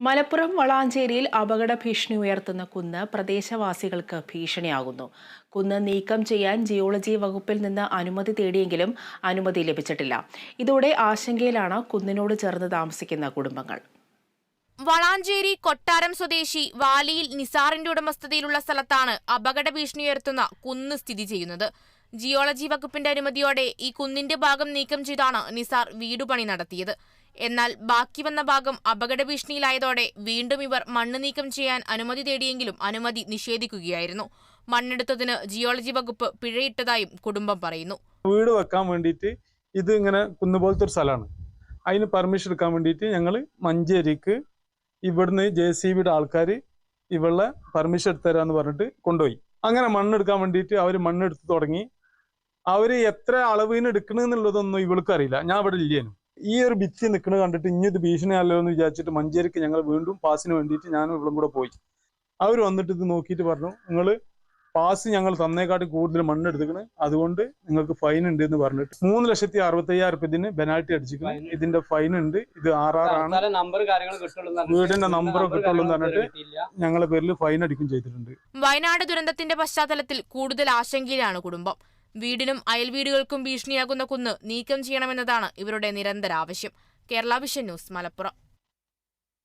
മലപ്പുറം വളാഞ്ചേരിയിൽ അപകട ഭീഷണി ഉയർത്തുന്ന കുന്ന് പ്രദേശവാസികൾക്ക് ഭീഷണിയാകുന്നു. കുന്ന് നീക്കം ചെയ്യാൻ ജിയോളജി വകുപ്പിൽ നിന്ന് അനുമതി തേടിയെങ്കിലും അനുമതി ലഭിച്ചിട്ടില്ല. ഇതോടെ ആശങ്കയിലാണ് കുന്നിനോട് ചേർന്ന് താമസിക്കുന്ന കുടുംബങ്ങൾ. വളാഞ്ചേരി കൊട്ടാരം സ്വദേശി വാലിയിൽ നിസാറിന്റെ ഉടമസ്ഥതയിലുള്ള സ്ഥലത്താണ് അപകട ഭീഷണി ഉയർത്തുന്ന കുന്ന് സ്ഥിതി ചെയ്യുന്നത്. ജിയോളജി വകുപ്പിന്റെ അനുമതിയോടെ ഈ കുന്നിന്റെ ഭാഗം നീക്കം ചെയ്താണ് നിസാർ വീടുപണി നടത്തിയത്. എന്നാൽ ബാക്കി വന്ന ഭാഗം അപകട ഭീഷണിയിലായതോടെ വീണ്ടും ഇവർ മണ്ണ് നീക്കം ചെയ്യാൻ അനുമതി തേടിയെങ്കിലും അനുമതി നിഷേധിക്കുകയായിരുന്നു. മണ്ണെടുത്തതിന് ജിയോളജി വകുപ്പ് പിഴയിട്ടതായും കുടുംബം പറയുന്നു. വീട് വെക്കാൻ വേണ്ടിയിട്ട് ഇത് ഇങ്ങനെ കുന്നുപോലത്തെ ഒരു സ്ഥലമാണ്. അതിന് പെർമിഷൻ എടുക്കാൻ വേണ്ടിയിട്ട് ഞങ്ങൾ മഞ്ചേരിക്ക് ഇവിടുന്ന് ജെ സി ബിയുടെ ആൾക്കാർ ഇവളെ പെർമിഷൻ എടുത്തരാന്ന് പറഞ്ഞിട്ട് കൊണ്ടുപോയി. അങ്ങനെ മണ്ണെടുക്കാൻ വേണ്ടിയിട്ട് അവർ മണ്ണെടുത്ത് തുടങ്ങി. അവർ എത്ര അളവിന് എടുക്കണമെന്നുള്ളതൊന്നും ഞാൻ ഇവിടെ ഇല്ലേനും. ഈ ഒരു ഭിത്തി നിൽക്കുന്നത് കണ്ടിട്ട് ഇനി ഇത് ഭീഷണിയല്ലോ എന്ന് വിചാരിച്ചിട്ട് മഞ്ചേരിക്ക് ഞങ്ങൾ വീണ്ടും പാസിന് വേണ്ടിയിട്ട് ഞാനും ഇവളും കൂടെ പോയി. അവർ വന്നിട്ട് ഇത് നോക്കിയിട്ട് പറഞ്ഞു നിങ്ങൾ പാസ് ഞങ്ങൾ തന്നേക്കാട്ടി കൂടുതൽ മണ്ണെടുത്തിക്കണ് അതുകൊണ്ട് നിങ്ങൾക്ക് ഫൈൻ ഉണ്ട് എന്ന് പറഞ്ഞിട്ട് മൂന്ന് ലക്ഷത്തി അറുപത്തി അയ്യായിരം റുപ്യ ഇതിന് ബെനാൽറ്റി അടിച്ചിരിക്കുന്നു. ഇതിന്റെ ഫൈൻ ഉണ്ട്. ഇത് ആറാറാണ് വീടിന്റെ നമ്പർ കിട്ടുള്ളൂ എന്ന് പറഞ്ഞിട്ട് ഞങ്ങളുടെ ഞങ്ങളെ പേരിൽ ഫൈൻ അടിക്കും ചെയ്തിട്ടുണ്ട്. വയനാട് ദുരന്തത്തിന്റെ പശ്ചാത്തലത്തിൽ കൂടുതൽ ആശങ്കയിലാണ് കുടുംബം. വീടിനും അയൽവീടുകൾക്കും ഭീഷണിയാകുന്ന കുന്ന് നീക്കം ചെയ്യണമെന്നതാണ് ഇവരുടെ നിരന്തര ആവശ്യം. Kerala vision news Malappuram.